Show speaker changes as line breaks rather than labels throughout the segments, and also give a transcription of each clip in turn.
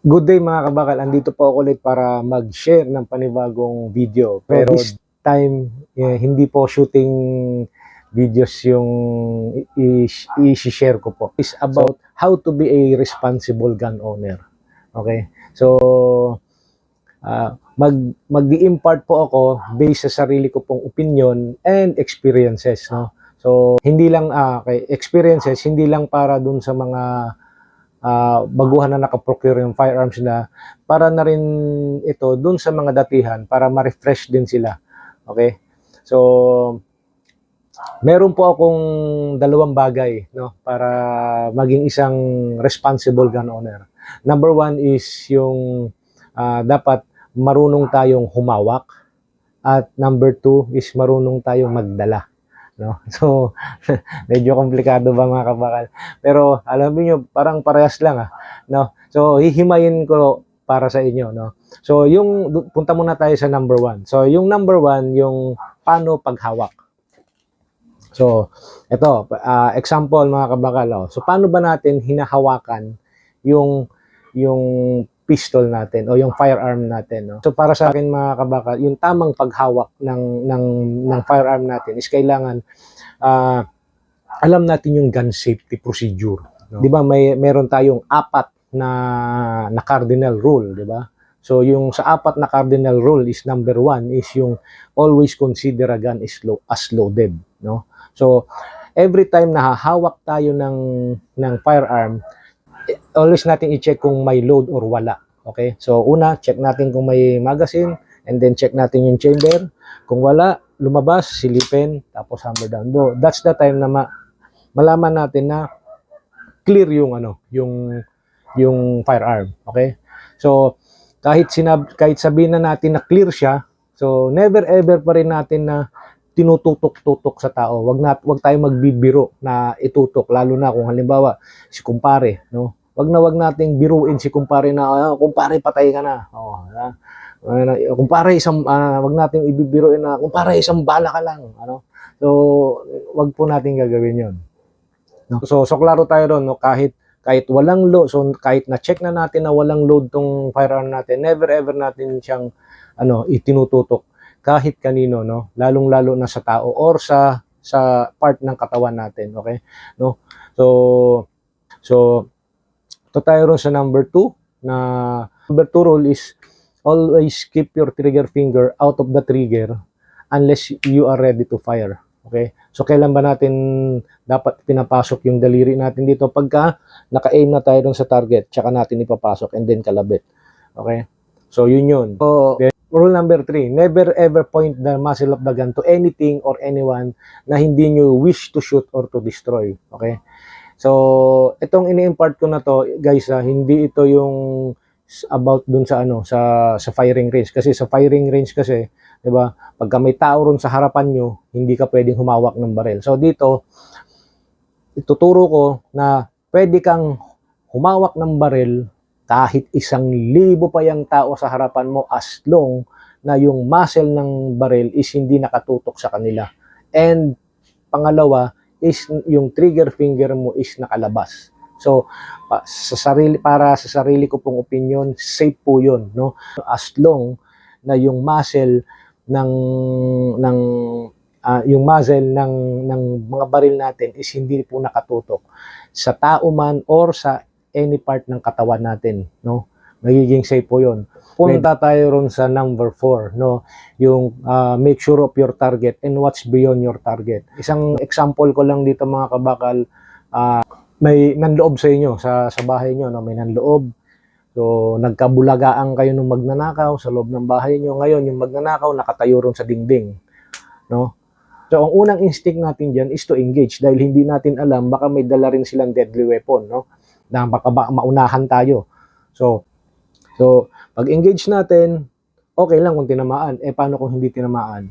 Good day mga kabakal, andito po ako ulit para mag-share ng panibagong video. Pero this time, eh, hindi po shooting videos yung i-share ko po. It's about how to be a responsible gun owner. Okay? So, ah, mag mag-impart po ako based sa sarili ko pong opinion and experiences, no? So, hindi lang ah, okay, experiences, hindi lang para dun sa mga ah, baguhan na nakaprocure yung firearms na para na rin ito dun sa mga datihan para ma-refresh din sila. Okay? So, meron po akong dalawang bagay no para maging isang responsible gun owner. Number one is yung ah, dapat marunong tayong humawak at number two is marunong tayong magdala. No? So, medyo komplikado ba mga kabakal? Pero alam niyo parang parehas lang ah, no? So hihimayin ko para sa inyo, no? So yung punta muna tayo sa number one. So yung number one, yung paano paghawak. So ito, ah, example mga kabakal. Oh. So paano ba natin hinahawakan yung yung pistol natin o yung firearm natin, no? So para sa akin mga kabakal, yung tamang paghawak ng ng ng firearm natin is kailangan ah, alam natin yung gun safety procedure. No? 'Di ba may meron tayong apat na na cardinal rule, 'di ba? So yung sa apat na cardinal rule is number one is yung always consider a gun is lo- as loaded, no? So every time na hahawak tayo ng ng firearm, always natin i-check kung may load or wala. Okay? So una, check natin kung may magazine and then check natin yung chamber. Kung wala, lumabas, silipin, tapos hammer down. Do, that's the time na ma- malaman natin na clear yung ano, yung yung firearm, okay? So kahit sinab kahit sabihin na natin na clear siya, so never ever pa rin natin na tinututok-tutok sa tao. Wag na wag tayo magbibiro na itutok lalo na kung halimbawa si kumpare, no? Wag na wag nating biruin si kumpare na ah, kumpare patay ka na. Oh, ha? Uh, kumpare isang ah, wag nating ibibiruin na kumpare isang bala ka lang, ano? So wag po nating gagawin 'yon. No? So, so klaro tayo ron, no? kahit kahit walang load, so kahit na-check na natin na walang load tong firearm natin, never ever natin siyang ano, itinututok kahit kanino, no? Lalong-lalo na sa tao or sa sa part ng katawan natin, okay? No? So so to tayo ron sa number 2 na number 2 rule is always keep your trigger finger out of the trigger unless you are ready to fire. Okay? So kailan ba natin dapat pinapasok yung daliri natin dito pagka naka-aim na tayo dun sa target, tsaka natin ipapasok and then kalabit. Okay? So yun yun. So, then, rule number three, never ever point the muzzle of the gun to anything or anyone na hindi nyo wish to shoot or to destroy. Okay? So, itong ini-impart ko na to, guys, ah, hindi ito yung about dun sa ano sa sa firing range kasi sa firing range kasi 'di ba pagka may tao ron sa harapan nyo hindi ka pwedeng humawak ng baril so dito ituturo ko na pwede kang humawak ng baril kahit isang libo pa yung tao sa harapan mo as long na yung muzzle ng baril is hindi nakatutok sa kanila. And pangalawa is yung trigger finger mo is nakalabas. So pa, sa sarili para sa sarili ko pong opinion, safe po 'yon, no? As long na yung muzzle ng ng ah, yung muzzle ng ng mga baril natin is hindi po nakatutok sa tao man or sa any part ng katawan natin, no? Magiging safe po 'yon. Punta tayo ron sa number 4, no? Yung ah, make sure of your target and what's beyond your target. Isang example ko lang dito mga kabakal, ah, may nanloob sa inyo sa sa bahay nyo, no? May nanloob. So, nagkabulagaan kayo nung magnanakaw sa loob ng bahay nyo. Ngayon, yung magnanakaw nakatayo ron sa dingding, no? So, ang unang instinct natin dyan is to engage dahil hindi natin alam, baka may dala rin silang deadly weapon, no? Na baka ba, maunahan tayo. So, so pag engage natin, okay lang kung tinamaan. Eh, paano kung hindi tinamaan?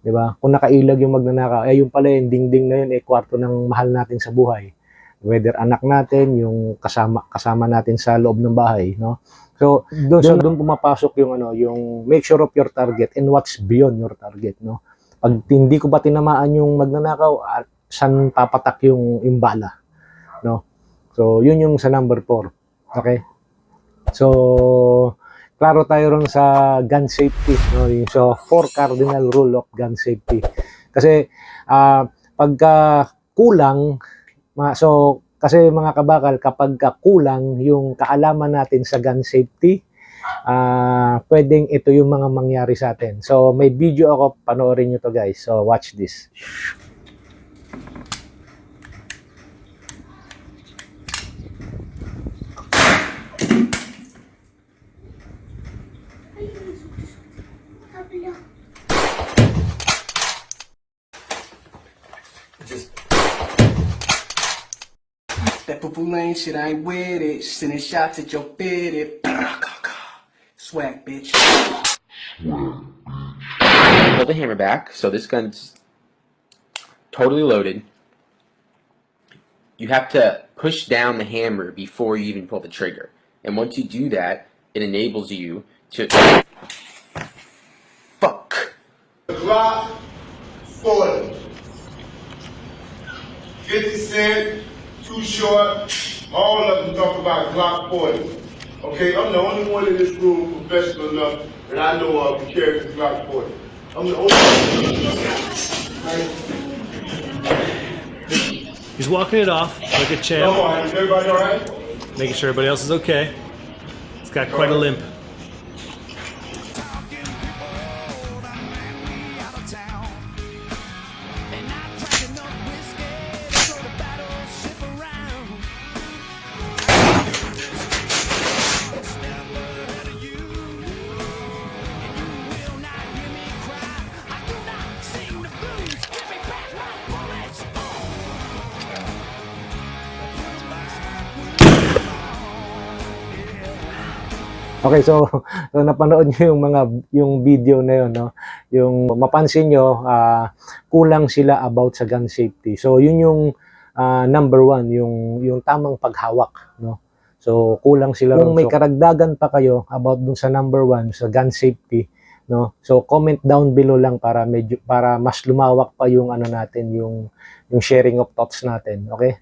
'Di ba? Kung nakailag yung magnanakaw, eh, yung pala yung dingding na yun, eh, kwarto ng mahal natin sa buhay. Whether anak natin, yung kasama kasama natin sa loob ng bahay, no? So, doon so, doon pumapasok yung ano, yung make sure of your target and what's beyond your target, no? Pag hindi ko ba tinamaan yung magnanakaw, at saan papatak yung, yung bala, no? So, yun yung sa number 4. Okay? So, klaro tayo ron sa gun safety. No? Yung so, four cardinal rule of gun safety. Kasi, ah pagka kulang, so, kasi mga kabakal, kapag ka kulang yung kaalaman natin sa gun safety, ah pwedeng ito yung mga mangyari sa atin. So, may video ako, panoorin nyo to guys. So, watch this.
Purple lane shit, I ain't with it. Sending shots at your fitted. Swag, bitch.
pull the hammer back. So this gun's totally loaded. You have to push down the hammer before you even pull the trigger. And once you do that, it enables you to. Fuck.
Glock 40. 50 Cent, Too Short, all of them talk about Glock 40. Okay, I'm the only one in this room professional enough that I know of to carry the Glock 40. I'm the only one.
He's walking it off like a champ,
is everybody all right?
making sure everybody else is okay. He's got quite a limp.
Okay, so, so napanood niyo yung mga yung video na yun, no? Yung mapansin niyo, ah, kulang sila about sa gun safety. So, yun yung ah, number one, yung yung tamang paghawak, no? So, kulang sila. Kung may karagdagan pa kayo about dun sa number one, sa gun safety, no? So, comment down below lang para medyo para mas lumawak pa yung ano natin, yung yung sharing of thoughts natin, okay?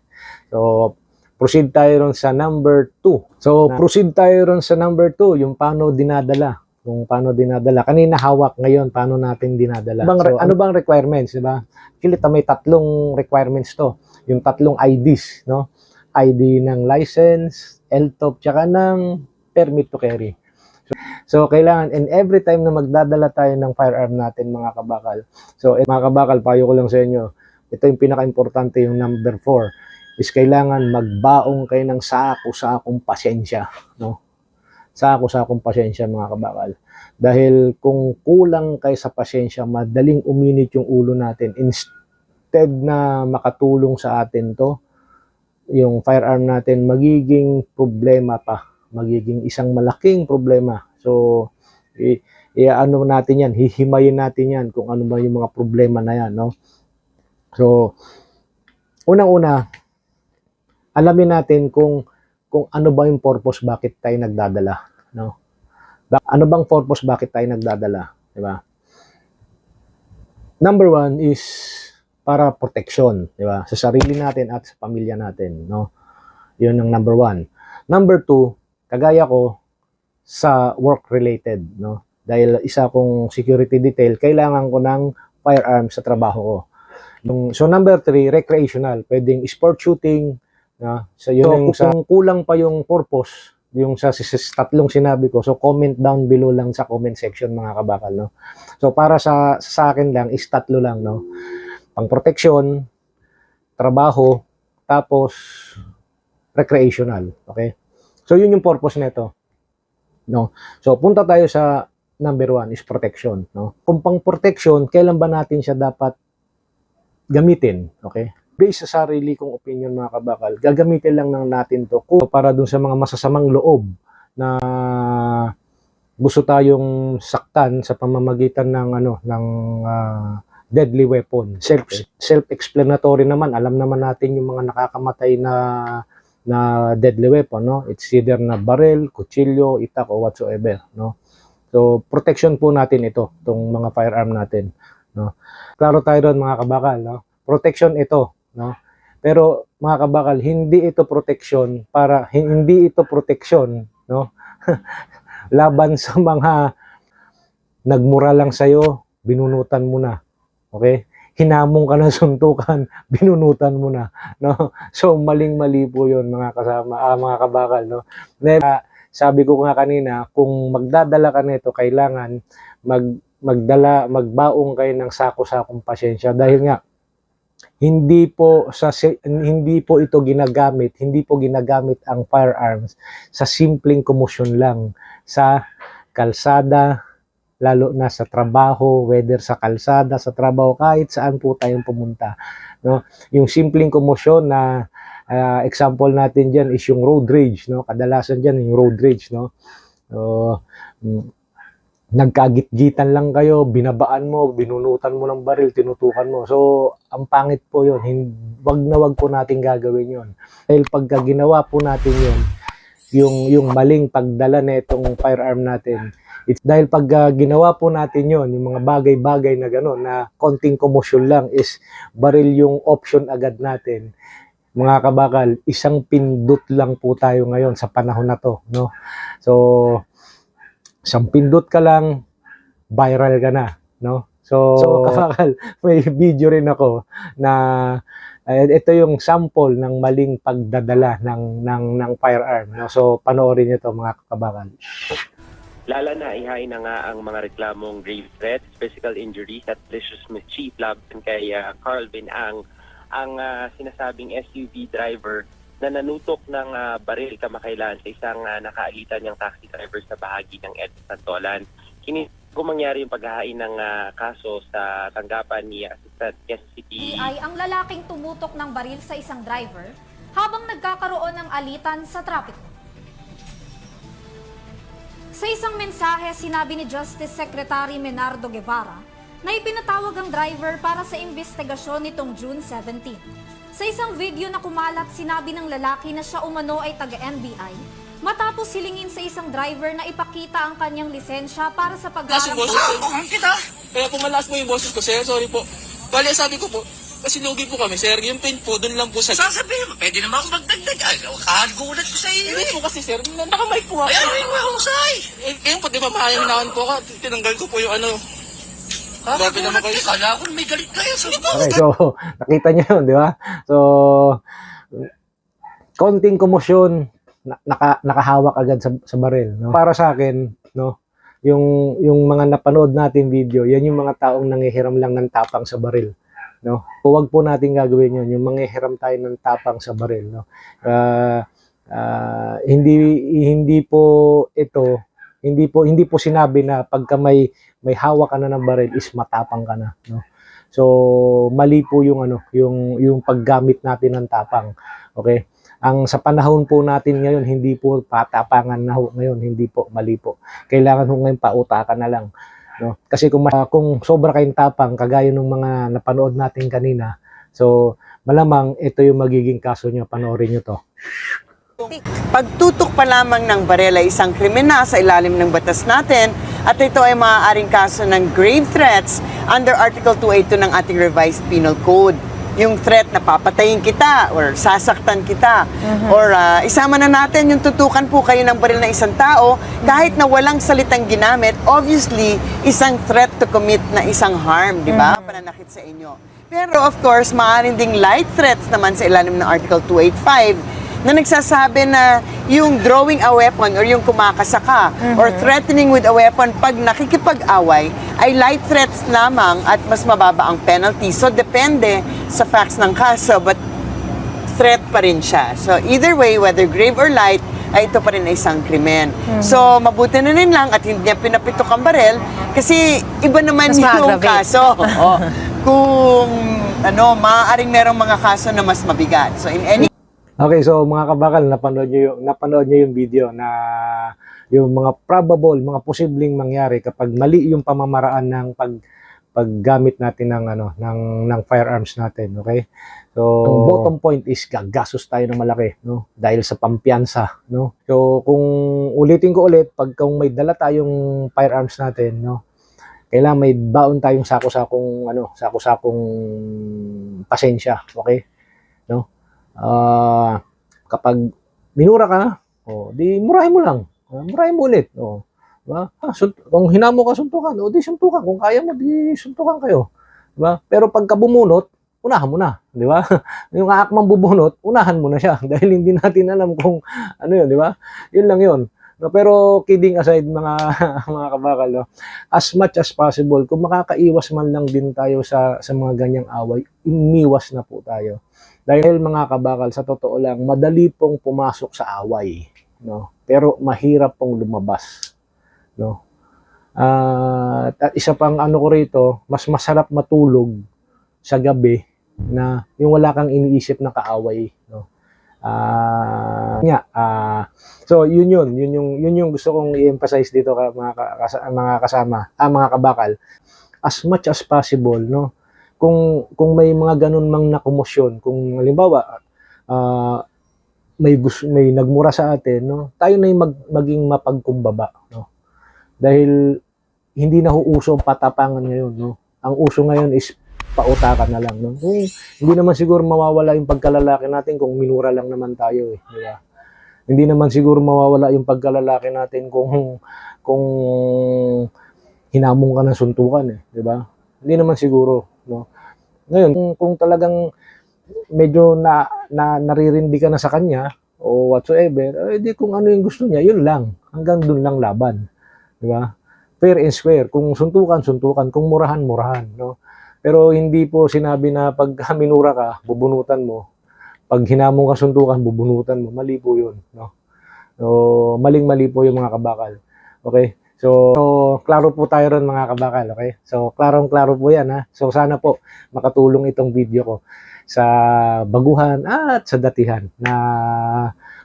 So, proceed tayo ron sa number 2. So, proceed tayo ron sa number 2, yung paano dinadala. Kung paano dinadala. Kanina hawak, ngayon paano natin dinadala. Bang, so, ano bang requirements, di ba? Kilita may tatlong requirements to. Yung tatlong IDs, no? ID ng license, LTOP, tsaka ng permit to carry. So, so, kailangan, and every time na magdadala tayo ng firearm natin, mga kabakal. So, eh, mga kabakal, payo ko lang sa inyo, ito yung pinaka-importante, yung number 4 is kailangan magbaong kayo ng sako-sakong pasensya, no? Sako-sakong pasensya mga kabakal. Dahil kung kulang kayo sa pasensya, madaling uminit yung ulo natin. Instead na makatulong sa atin to, yung firearm natin magiging problema pa. Magiging isang malaking problema. So, i, i ano natin yan, hihimayin natin yan kung ano ba yung mga problema na yan, no? So, unang-una, alamin natin kung kung ano ba yung purpose bakit tayo nagdadala, no? Ano bang purpose bakit tayo nagdadala, di ba? Number one is para protection, di ba? Sa sarili natin at sa pamilya natin, no? Yun ang number one. Number two, kagaya ko sa work related, no? Dahil isa kong security detail, kailangan ko ng firearm sa trabaho ko. Yung, so number three, recreational. Pwedeng sport shooting, na so yun yung sa kung kulang pa yung purpose yung sa, sa, sa tatlong sinabi ko so comment down below lang sa comment section mga kabakal no? So para sa sa akin lang is tatlo lang no? Pang protection trabaho tapos recreational okay? So yun yung purpose nito no? So punta tayo sa number one is protection no? Kung pang protection kailan ba natin siya dapat gamitin okay based sa sarili kong opinion mga kabakal, gagamitin lang ng natin to para dun sa mga masasamang loob na gusto tayong saktan sa pamamagitan ng ano ng ah, deadly weapon. Self self-explanatory naman, alam naman natin yung mga nakakamatay na na deadly weapon, no? It's either na barrel, kutsilyo, itak o whatsoever, no? So, protection po natin ito, itong mga firearm natin, no? Klaro tayo doon mga kabakal, no? Protection ito, no? Pero mga kabakal, hindi ito protection para hindi ito protection no? Laban sa mga nagmura lang sa'yo, binunutan mo na. Okay? Hinamong ka ng suntukan, binunutan mo na, no? So maling-mali po 'yon mga kasama, ah, mga kabakal, no? Then, ah, sabi ko nga kanina, kung magdadala ka nito, kailangan mag magdala, magbaong kayo ng sako-sakong pasensya dahil nga hindi po sa hindi po ito ginagamit, hindi po ginagamit ang firearms sa simpleng komosyon lang sa kalsada, lalo na sa trabaho, whether sa kalsada, sa trabaho, kahit saan po tayong pumunta. No? Yung simpleng komosyon na ah, example natin diyan is yung road rage, no? Kadalasan diyan yung road rage, no? So, mm, nagkagit-gitan lang kayo, binabaan mo, binunutan mo ng baril, tinutukan mo. So, ang pangit po yun. Wag na wag po natin gagawin yun. Dahil pagka ginawa po natin yun, yung, yung maling pagdala na itong firearm natin, it's dahil pag ah, ginawa po natin yon yung mga bagay-bagay na gano'n, na konting komosyon lang is baril yung option agad natin. Mga kabakal, isang pindot lang po tayo ngayon sa panahon na to, no? So, isang pindot ka lang, viral ka na, no? So, so may video rin ako na eh, ito yung sample ng maling pagdadala ng ng ng firearm, no? So, panoorin niyo to mga kabakal.
Lala na ihain na nga ang mga reklamong grave threats, physical injuries at malicious mischief laban kay ah, Carl Bin Ang, ang ah, sinasabing SUV driver na nanutok ng ah, baril kamakailan sa isang ah, nakaalitan niyang taxi driver sa bahagi ng EDSA Santolan. Kini kung mangyari yung paghahain ng ah, kaso sa tanggapan ni Assistant City
ay ang lalaking tumutok ng baril sa isang driver habang nagkakaroon ng alitan sa trapiko. Sa isang mensahe, sinabi ni Justice Secretary Menardo Guevara na ipinatawag ang driver para sa investigasyon nitong June 17. Sa isang video na kumalat, sinabi ng lalaki na siya umano ay taga-NBI matapos silingin sa isang driver na ipakita ang kanyang lisensya para sa pagharap
yung boses ko. kita. Kaya po malakas mo yung boses ko, sir. Sorry po. Bali, sabi ko po, kasi lugi po kami, sir. Yung pin po, doon lang po sa...
Sasabihin mo, pwede naman ako magdagdag. Ay, kagulat ko sa iyo
Hindi
eh.
po kasi, sir. Nakamike po ako.
Ay, ano yung mahusay?
Eh, ngayon po, di ba mahayang po ako. Tinanggal ko po yung ano. Grabe naman kayo.
Kala ko may galit kayo. Sabi ko,
Okay, so nakita niyo 'yun, di ba? So konting komosyon na- naka, nakahawak agad sa, sa baril, no? Para sa akin, no, yung yung mga napanood natin video, yan yung mga taong nangihiram lang ng tapang sa baril, no? Huwag po natin gagawin 'yun, yung manghihiram tayo ng tapang sa baril, no? Ah, ah, hindi hindi po ito hindi po hindi po sinabi na pagka may may hawak ka na ng baril is matapang ka na, no? So, mali po yung ano, yung yung paggamit natin ng tapang. Okay? Ang sa panahon po natin ngayon, hindi po patapangan na ho ngayon, hindi po, mali po. Kailangan ho ngayon pautakan na lang. No? Kasi kung, ma- kung sobra kayong tapang, kagaya ng mga napanood natin kanina, so malamang ito yung magiging kaso nyo, panoorin nyo to.
Pagtutok pa lamang ng barela isang krimen na sa ilalim ng batas natin at ito ay maaaring kaso ng grave threats under Article 282 ng ating revised penal code. Yung threat na papatayin kita or sasaktan kita or ah, isama na natin yung tutukan po kayo ng baril ng isang tao kahit na walang salitang ginamit, obviously isang threat to commit na isang harm, di ba? Pananakit sa inyo. Pero of course, maaaring ding light threats naman sa ilalim ng Article 285 na nagsasabi na yung drawing a weapon or yung kumakasaka or threatening with a weapon pag nakikipag-away ay light threats lamang at mas mababa ang penalty. So, depende sa facts ng kaso but threat pa rin siya. So, either way, whether grave or light, ay ito pa rin ay isang krimen. So, mabuti na rin lang at hindi niya pinapitok ang barel kasi iba naman
Mas
yung
ma-aggravate.
kaso. Oo. Kung ano, maaaring merong mga kaso na mas mabigat. So, in any
Okay, so mga kabakal, napanood nyo yung, napanood nyo yung video na yung mga probable, mga posibleng mangyari kapag mali yung pamamaraan ng pag paggamit natin ng ano ng ng firearms natin, okay? So, ang bottom point is gagastos tayo ng malaki, no? Dahil sa pampiyansa, no? So, kung ulitin ko ulit, pag kung may dala tayong firearms natin, no? Kailangan may baon tayong sako-sakong ano, sako-sakong pasensya, okay? Ah, kapag minura ka, oh, di murahin mo lang. Uh, murahin mo ulit. Oh. Diba? Ah, sunt- kung hinamo ka suntukan, o di suntukan. Kung kaya mo, di suntukan kayo. Diba? Pero pagka bumunot, unahan mo na. Di ba? yung aakmang bubunot, unahan mo na siya. Dahil hindi natin alam kung ano yun, di ba? Yun lang yun. No, pero kidding aside mga mga kabakal, no, as much as possible, kung makakaiwas man lang din tayo sa sa mga ganyang away, umiwas na po tayo. Dahil mga kabakal, sa totoo lang, madali pong pumasok sa away, no? Pero mahirap pong lumabas, no? Ah, at isa pang ano ko rito, mas masarap matulog sa gabi na yung wala kang iniisip na kaaway, no? Ah, nga, ah, so yun yun, yun yung yun yung gusto kong i-emphasize dito mga mga kasama, ah, mga kabakal. As much as possible, no? Kung kung may mga ganun mang na komosyon, kung halimbawa ah, may may nagmura sa atin, no? Tayo na yung mag, maging mapagkumbaba, no? Dahil hindi na uuso ang patapangan ngayon, no? Ang uso ngayon is pautakan na lang, no? Kung hindi naman siguro mawawala yung pagkalalaki natin kung minura lang naman tayo, eh, di ba? Hindi naman siguro mawawala yung pagkalalaki natin kung kung hinamong ka ng suntukan, eh, di ba? Hindi naman siguro? Ngayon, kung, kung talagang medyo na, na naririndi ka na sa kanya o whatsoever, eh di kung ano yung gusto niya, yun lang. Hanggang dun lang laban. Di ba? Fair and square. Kung suntukan, suntukan. Kung murahan, murahan. No? Pero hindi po sinabi na pag minura ka, bubunutan mo. Pag hinamong ka suntukan, bubunutan mo. Mali po yun. No? So, maling-mali po yung mga kabakal. Okay? So, so, klaro po tayo ron mga kabakal. Okay? So, klarong-klaro po yan. Ha? So, sana po makatulong itong video ko sa baguhan at sa datihan na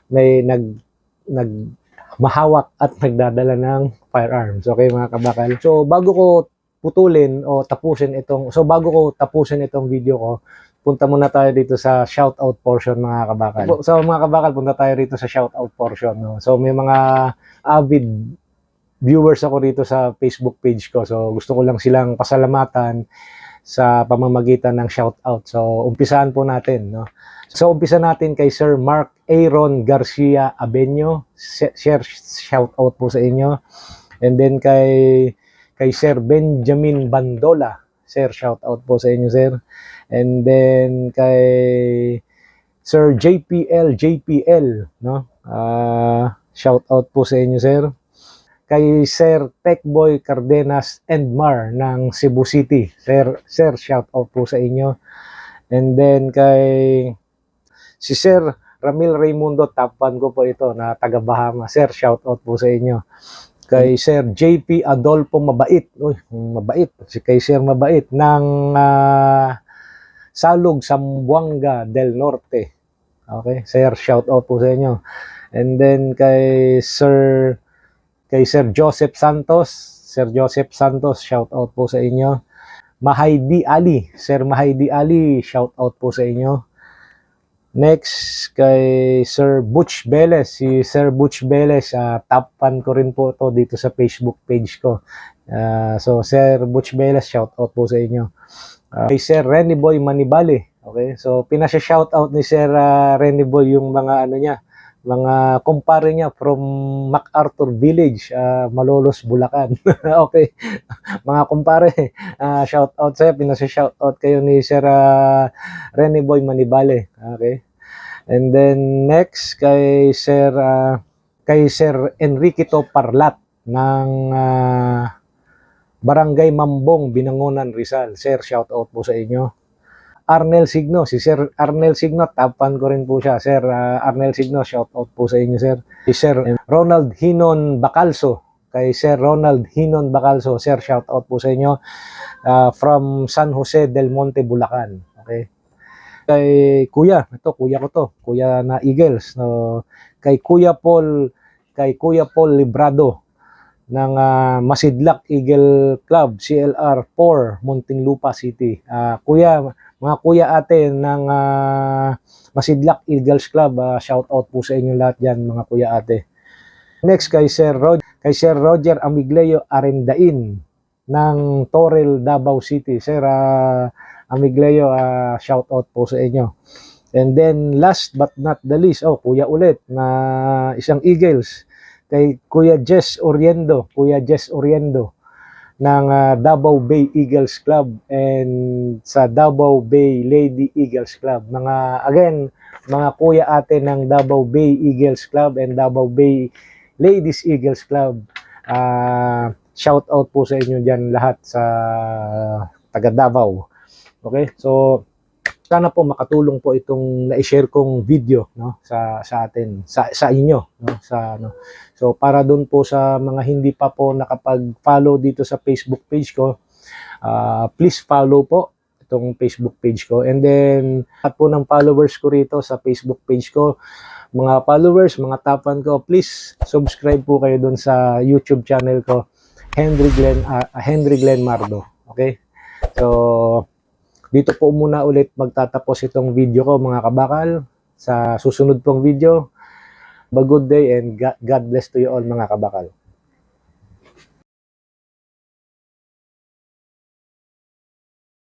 may nag nag mahawak at nagdadala ng firearms. Okay mga kabakal. So bago ko putulin o tapusin itong so bago ko tapusin itong video ko, punta muna tayo dito sa shoutout portion mga kabakal. So mga kabakal, punta tayo dito sa shoutout portion. No? So may mga avid viewers ako dito sa Facebook page ko. So gusto ko lang silang pasalamatan sa pamamagitan ng shoutout. So, umpisahan po natin, no? So, umpisa natin kay Sir Mark Aaron Garcia Abenyo. Share shoutout po sa inyo. And then kay kay Sir Benjamin Bandola. Sir, shoutout po sa inyo, sir. And then kay Sir JPL JPL, no? Ah, shoutout po sa inyo, sir kay Sir Techboy Cardenas and Mar ng Cebu City. Sir, sir, shout out po sa inyo. And then kay si Sir Ramil Raimundo, tapan ko po ito na taga Bahama. Sir, shout out po sa inyo. Kay Sir JP Adolfo Mabait. Uy, mabait. Si kay Sir Mabait ng ah, Salug, Sambuanga del Norte. Okay, Sir, shout out po sa inyo. And then kay Sir kay Sir Joseph Santos. Sir Joseph Santos, shout out po sa inyo. Mahaydi Ali, Sir Mahaydi Ali, shout out po sa inyo. Next, kay Sir Butch Beles. Si Sir Butch Beles, uh, top fan ko rin po to dito sa Facebook page ko. Ah, so, Sir Butch Beles, shout out po sa inyo. Ah, kay Sir Renny Boy Manibale. Okay, so pinasya-shout out ni Sir ah, Renny Boy yung mga ano niya, mga kumpare niya from MacArthur Village, ah, Malolos, Bulacan. okay. Mga kumpare, ah, shout out sa'yo. Pinasa shout out kayo ni Sir ah, Rene Boy Manibale. Okay. And then next kay Sir ah, kay Sir Enriquito Parlat ng ah, Barangay Mambong, Binangonan, Rizal. Sir, shout out po sa inyo. Arnel Signo, si Sir Arnel Signo, tapan ko rin po siya. Sir ah, Arnel Signo, shout out po sa inyo, sir. Si Sir Ronald Hinon Bacalso, kay Sir Ronald Hinon Bacalso, sir, shout out po sa inyo ah, from San Jose del Monte, Bulacan. Okay. Kay Kuya, ito kuya ko to, Kuya na Eagles. No, kay Kuya Paul, kay Kuya Paul Librado ng ah, Masidlak Eagle Club, CLR 4, Muntinlupa City. Ah, kuya, mga kuya ate ng ah, Masidlak Eagles Club, ah, shout out po sa inyo lahat diyan mga kuya ate. Next kay Sir Roger, kay Sir Roger Amigleo Arendain ng Toril, Davao City. Sir ah, Amigleo, ah, shout out po sa inyo. And then last but not the least, oh kuya ulit na isang Eagles, kay Kuya Jess Oriendo, Kuya Jess Oriendo ng ah, Davao Bay Eagles Club and sa Davao Bay Lady Eagles Club. Mga again, mga kuya ate ng Davao Bay Eagles Club and Davao Bay Ladies Eagles Club. Ah, shout out po sa inyo diyan lahat sa taga Davao. Okay? So sana po makatulong po itong na-share kong video no sa sa atin sa sa inyo no sa ano so para doon po sa mga hindi pa po nakapag-follow dito sa Facebook page ko ah, please follow po itong Facebook page ko. And then at po ng followers ko rito sa Facebook page ko mga followers mga tapan ko please subscribe po kayo doon sa YouTube channel ko Henry Glenn ah, Henry Glenn Mardo okay? So dito po muna ulit magtatapos itong video ko mga kabakal. Sa susunod pong video, have a good day and God bless to you all mga kabakal.